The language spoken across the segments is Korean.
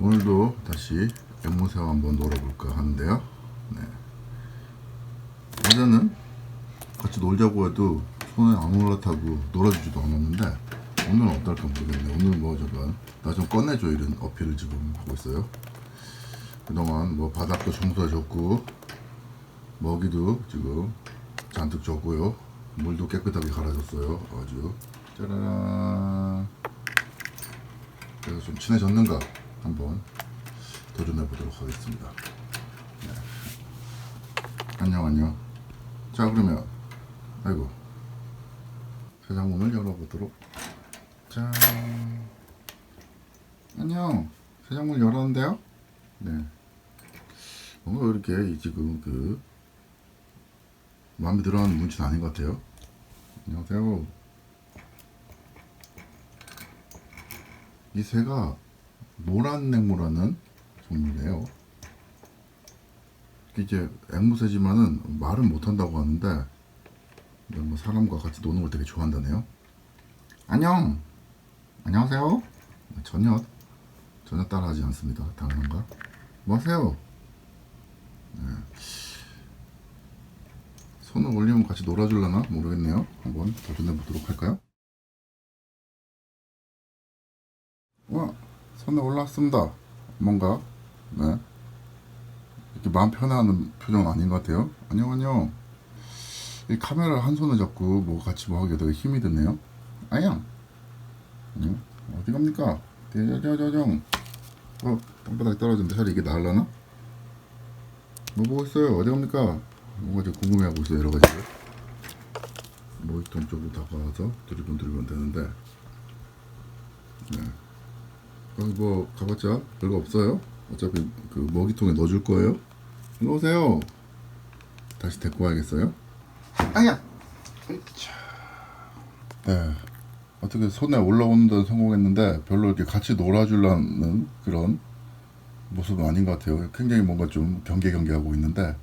오늘도 다시 앵무새와 한번 놀아볼까 하는데요. 네. 어제는 같이 놀자고 해도 손에 안 올라타고 놀아주지도 않았는데 오늘은 어떨까 모르겠네. 오늘 뭐 저건 나 좀 꺼내줘 이런 어필을 지금 하고 있어요. 그동안 뭐 바닥도 청소해줬고 먹이도 지금 잔뜩 줬고요. 물도 깨끗하게 갈아줬어요. 아주 짜라란. 그래서 좀 친해졌는가 한번 도전해 보도록 하겠습니다. 네. 안녕 안녕. 자 그러면 아이고 세장문을 열어보도록. 짠. 안녕. 세장문 열었는데요. 네. 뭔가 이렇게 지금 그 마음에 들어하는 문치는 아닌 것 같아요. 안녕하세요. 이 새가 노란 앵무라는 종류래요. 이제 앵무새지만은 말은 못한다고 하는데 뭐 사람과 같이 노는 걸 되게 좋아한다네요. 안녕. 안녕하세요. 전혀 전혀 따라하지 않습니다. 당연한가? 뭐 하세요? 네. 손을 올리면 같이 놀아줄라나 모르겠네요. 한번 도전해 보도록 할까요? 와, 손에 올라왔습니다. 뭔가, 네. 이렇게 마음 편해하는 표정은 아닌 것 같아요. 안녕, 안녕. 이 카메라를 한 손에 잡고 뭐 같이 뭐 하기가 되게 힘이 드네요. 아양. 응? 어디 갑니까? 대저저저정. 어, 땅바닥에 떨어졌는데 살 이게 나을라나? 뭐 보고 있어요? 어디 갑니까? 뭔가 좀 궁금해하고 있어요, 여러 가지를. 모이통 쪽으로 다가와서 두리번 두리번 되는데, 네. 거기 뭐 가봤자 별거 없어요. 어차피 그 먹이통에 넣어줄 거예요. 오세요. 다시 데리고 와야겠어요. 아야. 네. 어떻게 손에 올라오는 데는 성공했는데 별로 이렇게 같이 놀아주려는 그런 모습은 아닌 것 같아요. 굉장히 뭔가 좀 경계 경계하고 있는데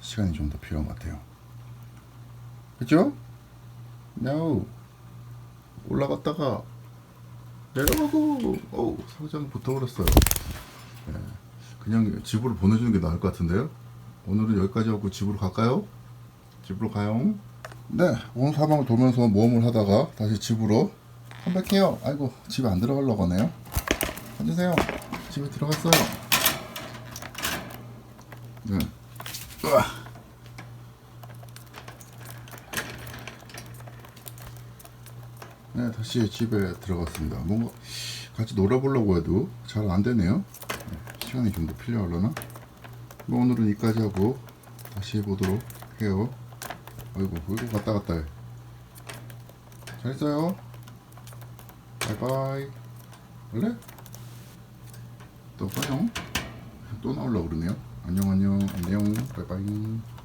시간이 좀 더 필요한 것 같아요. 그죠? No. 올라갔다가 내려가고 어우 상자는 붙어버렸어요. 네, 그냥 집으로 보내주는 게 나을 것 같은데요? 오늘은 여기까지 하고 집으로 갈까요? 집으로 가요. 네온 사방을 돌면서 모험을 하다가 다시 집으로 컴백해요. 아이고 집에 안 들어가려고 하네요. 앉으세요. 집에 들어갔어요. 네. 으아. 네, 다시 집에 들어갔습니다. 뭔가 같이 놀아보려고 해도 잘 안 되네요. 네, 시간이 좀 더 필요하려나? 뭐 오늘은 여기까지 하고 다시 해보도록 해요. 아이고, 이거 갔다 갔다 해. 잘 있어요. 바이바이. 원래? 또 빠용? 또 나오려고 그러네요. 안녕, 안녕, 안녕, 바이바이.